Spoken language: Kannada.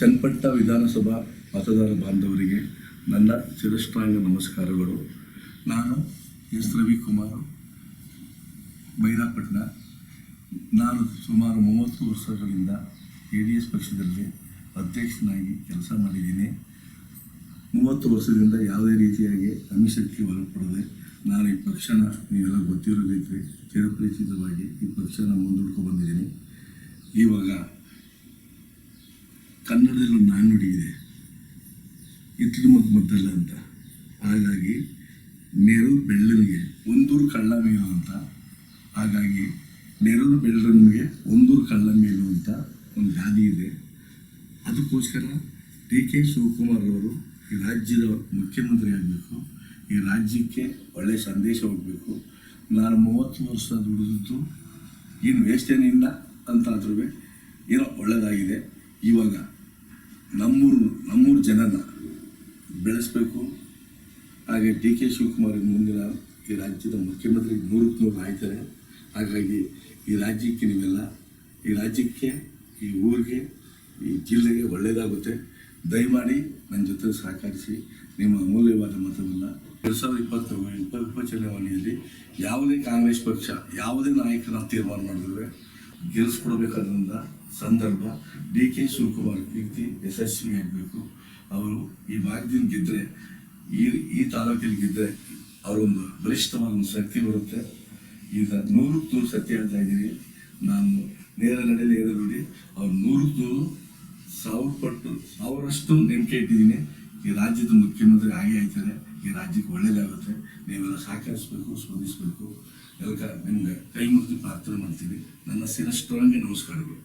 ಚನ್ನಪಟ್ಟ ವಿಧಾನಸಭಾ ಮತದಾರ ಬಾಂಧವರಿಗೆ ನನ್ನ ಚಿರಷ್ಟಾಂಗ ನಮಸ್ಕಾರಗಳು. ನಾನು ಎಸ್. ರವಿಕುಮಾರ್ ಬೈರಾಪಟ್ಟಣ ನಾನು ಸುಮಾರು ಮೂವತ್ತು ವರ್ಷಗಳಿಂದ ಎ ಡಿ ಎಸ್ ಪಕ್ಷದಲ್ಲಿ ಅಧ್ಯಕ್ಷನಾಗಿ ಕೆಲಸ ಮಾಡಿದ್ದೀನಿ. ಮೂವತ್ತು ವರ್ಷದಿಂದ ಯಾವುದೇ ರೀತಿಯಾಗಿ ಅಮಿಷಕ್ಕೆ ಒಳಪಡದೆ ನಾನು ಈ ಪಕ್ಷನ ನೀವೆಲ್ಲ ಗೊತ್ತಿರೋ ರೀತಿ ಚಿರಪರಿಚಿತವಾಗಿ ಈ ಪಕ್ಷನ ಮುಂದೂಡ್ಕೊಂಡು ಬಂದಿದ್ದೀನಿ. ಇವಾಗ ಒಂದು ನಾಣ್ಣುಡಿ ಇದೆ ಇತ್ಲು ಮತ್ತು ಮದ್ದಲ್ಲ ಅಂತ. ಹಾಗಾಗಿ ನೆರಳು ಬೆಳ್ಳನಿಗೆ ಒಂದೂರು ಕಳ್ಳ ಮೀನು ಅಂತ. ಹಾಗಾಗಿ ನೆರಳು ಬೆಳ್ಳನಿಗೆ ಒಂದೂರು ಕಳ್ಳ ಮೀನು ಅಂತ ಒಂದು ಗಾದಿ ಇದೆ. ಅದಕ್ಕೋಸ್ಕರ ಡಿ ಕೆ ಶಿವಕುಮಾರ್ ಅವರು ಈ ರಾಜ್ಯದ ಮುಖ್ಯಮಂತ್ರಿ ಆಗಬೇಕು. ಈ ರಾಜ್ಯಕ್ಕೆ ಒಳ್ಳೆಯ ಸಂದೇಶ ಹೋಗಬೇಕು. ನಾನು ಮೂವತ್ತು ವರ್ಷ ದುಡಿದಿದ್ದು ಏನು ವೇಸ್ಟ್ ಏನಿಲ್ಲ ಅಂತ ಆದ್ರೂ ಏನೋ ಒಳ್ಳೆಯದಾಗಿದೆ ಇವಾಗ ನಮ್ಮೂರು ನಮ್ಮೂರು ಜನನ ಬೆಳೆಸಬೇಕು. ಹಾಗೆ ಡಿ ಕೆ ಶಿವಕುಮಾರ್ ಮುಂದಿನ ಈ ರಾಜ್ಯದ ಮುಖ್ಯಮಂತ್ರಿ ನೂರಕ್ಕೆ ನೂರು ಆಯ್ತಾರೆ. ಹಾಗಾಗಿ ಈ ರಾಜ್ಯಕ್ಕೆ ನೀವೆಲ್ಲ, ಈ ರಾಜ್ಯಕ್ಕೆ, ಈ ಊರಿಗೆ, ಈ ಜಿಲ್ಲೆಗೆ ಒಳ್ಳೆಯದಾಗುತ್ತೆ. ದಯಮಾಡಿ ನನ್ನ ಜೊತೆ ಸಹಕರಿಸಿ ನಿಮ್ಮ ಅಮೂಲ್ಯವಾದ ಮತವನ್ನು ಎರಡು ಸಾವಿರದ ಇಪ್ಪತ್ತು ಉಪ ಚುನಾವಣೆಯಲ್ಲಿ ಯಾವುದೇ ಕಾಂಗ್ರೆಸ್ ಪಕ್ಷ, ಯಾವುದೇ ನಾಯಕನ ತೀರ್ಮಾನ ಮಾಡಿದ್ರೆ ಗೆಲ್ಲಿಸ್ಕೊಡ್ಬೇಕಾದ್ರಿಂದ ಸಂದರ್ಭ ಡಿ ಕೆ ಶಿವಕುಮಾರ್ ವ್ಯಕ್ತಿ ಯಶಸ್ವಿ ಆಗಬೇಕು. ಅವರು ಈ ಭಾಗದಿಂದ ಗೆದ್ದರೆ ಈ ಈ ತಾಲೂಕಿನ ಗೆದ್ದರೆ ಅವರೊಂದು ಬಲಿಷ್ಠವಾದ ಶಕ್ತಿ ಬರುತ್ತೆ. ಈಗ ನೂರಕ್ಕೆ ನೂರು ಸತ್ಯ ಹೇಳ್ತಾ ಇದ್ದೀನಿ ನಾನು ನೇರ ನಡೆಯಲ್ಲಿ ನೇರ ನೋಡಿ, ಅವ್ರು ನೂರಕ್ಕೆ ನೂರು ಸಾವಿರ ಪಟ್ಟು, ಸಾವಿರಷ್ಟು ನಂಬಿಕೆ ಈ ರಾಜ್ಯದ ಮುಖ್ಯಮಂತ್ರಿ ಹಾಗೆ ಆಯ್ತಾರೆ, ಈ ರಾಜ್ಯಕ್ಕೆ ಒಳ್ಳೇದಾಗುತ್ತೆ ನೀವೆಲ್ಲ ಸಹಕರಿಸಬೇಕು, ಸ್ಪಂದಿಸಬೇಕು. ಎಲ್ಲ ನಿಮ್ಗೆ ಕೈ ಮುಗಿದು ಪ್ರಾರ್ಥನೆ ಮಾಡ್ತೀವಿ ನನ್ನ ಶಿರಷ್ಟವಾಗಿ ನಮಸ್ಕಾರಗಳು.